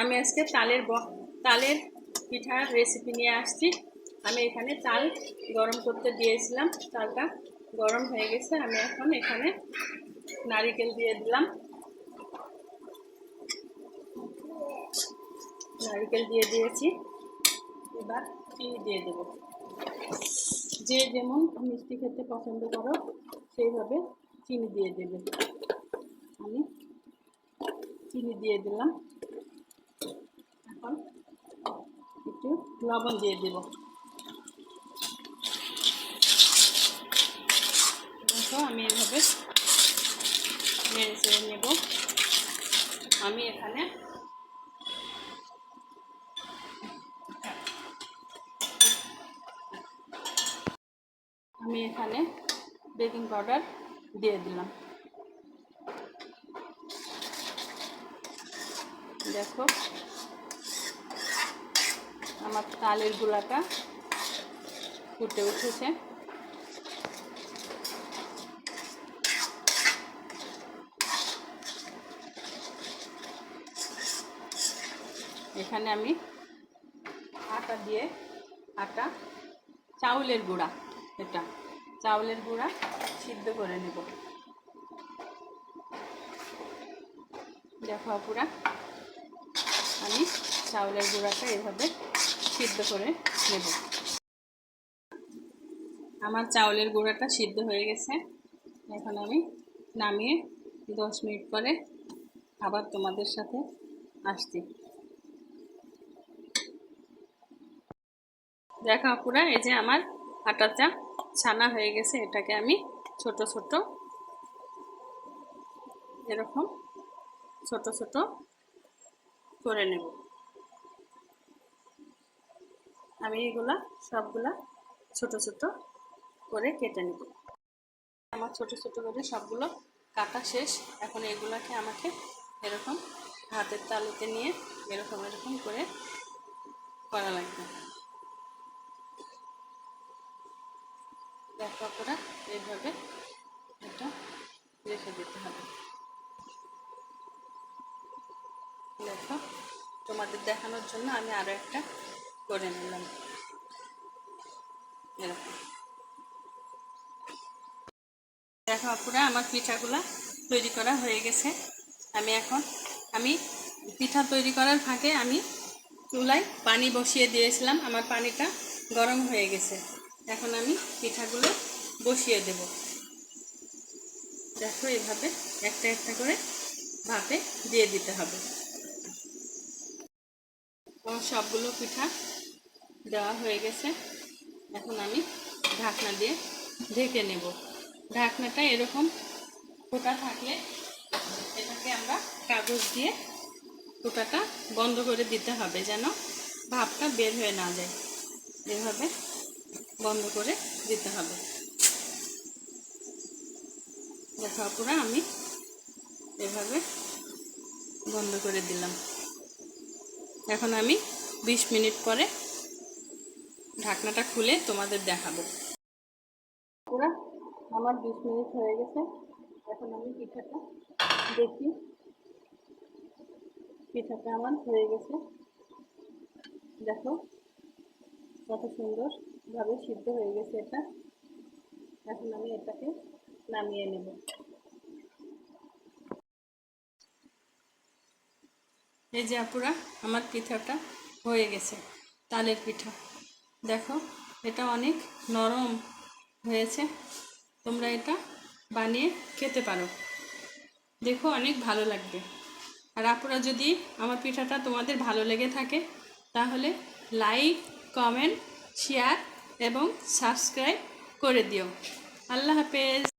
আমি আজকে তালের তালের পিঠার রেসিপি নিয়ে আসছি। আমি এখানে তাল গরম করতে দিয়েছিলাম। তালটা গরম হয়ে গেছে। আমি এখন এখানে নারিকেল দিয়ে দিলাম। নারিকেল দিয়ে দিয়েছি। এবার চিনি দিয়ে দেব। যে যেমন মিষ্টি খেতে পছন্দ করো, সেইভাবে চিনি দিয়ে দেবে। আমি চিনি দিয়ে দিলাম এখন একটু লবণ দিয়ে দেব। দেখো, আমি এভাবে নেড়ে নেব। আমি এখানে আমি এখানে বেকিং পাউডার দিয়ে দিলাম। দেখো আমার তালের গুঁড়াটা ফুটে উঠেছে। এখানে আমি আটা দিয়ে, আটা, চাউলের গুঁড়া, এটা চাউলের গুঁড়া সিদ্ধ করে নেব। দেখো পুরা চাউলের গুঁড়াটা এভাবে সিদ্ধ করে নেব। আমার চাউলের গুঁড়াটা সিদ্ধ হয়ে গেছে। এখন আমি নামিয়ে দশ মিনিট পরে আবার তোমাদের সাথে আসছি। দেখো পুরা এই যে আমার আটাটা ছানা হয়ে গেছে। এটাকে আমি ছোট ছোট এরকম ছোট ছোট করে নেব। আমি এগুলা সবগুলা ছোট ছোট করে কেটে নেব। আমার ছোট ছোট করে সবগুলো কাটা শেষ। এখন এগুলাকে আমাকে এরকম হাতের তালুতে নিয়ে এরকম এরকম করে করা লাগবে। দেখো আপনারা, এইভাবে এটা রেখে দিতে হবে। দেখো, তোমাদের দেখানোর জন্য আমি আরও একটা করে নিলাম। এরকম। দেখো আপুরা, আমার পিঠাগুলা তৈরি করা হয়ে গেছে। আমি এখন, আমি পিঠা তৈরি করার ফাঁকে আমি চুলায় পানি বসিয়ে দিয়েছিলাম। আমার পানিটা গরম হয়ে গেছে। এখন আমি পিঠাগুলো বসিয়ে দেব। দেখো, এভাবে একটা একটা করে ভাপে দিয়ে দিতে হবে। সবগুলো পিঠা দেওয়া হয়ে গেছে। এখন আমি ঢাকনা দিয়ে ঢেকে নেব। ঢাকনাটা এরকম ফোটা থাকলে এটাকে আমরা কাগজ দিয়ে ফোটাটা বন্ধ করে দিতে হবে যেন ভাপটা বের হয়ে না যায়। এভাবে বন্ধ করে দিতে হবে। দেখা পুরো আমি এভাবে বন্ধ করে দিলাম। এখন আমি বিশ মিনিট পরে ঢাকনাটা খুলে তোমাদের দেখাবো। পুরো আমার বিশ মিনিট হয়ে গেছে। এখন আমি পিঠাটা দেখি। পিঠাটা আমার হয়ে গেছে। দেখো কত সুন্দরভাবে সিদ্ধ হয়ে গেছে এটা। এখন আমি এটাকে নামিয়ে নেব। এই যে আপুরা আমার পিঠাটা হয়ে গেছে তালের পিঠা। দেখো, এটা অনেক নরম হয়েছে। তোমরা এটা বানিয়ে খেতে পারো। দেখো, অনেক ভালো লাগবে। আর আপনারা যদি আমার পিঠাটা তোমাদের ভালো লেগে থাকে, তাহলে লাইক, কমেন্ট, শেয়ার এবং সাবস্ক্রাইব করে দিও। আল্লাহ হাফেজ।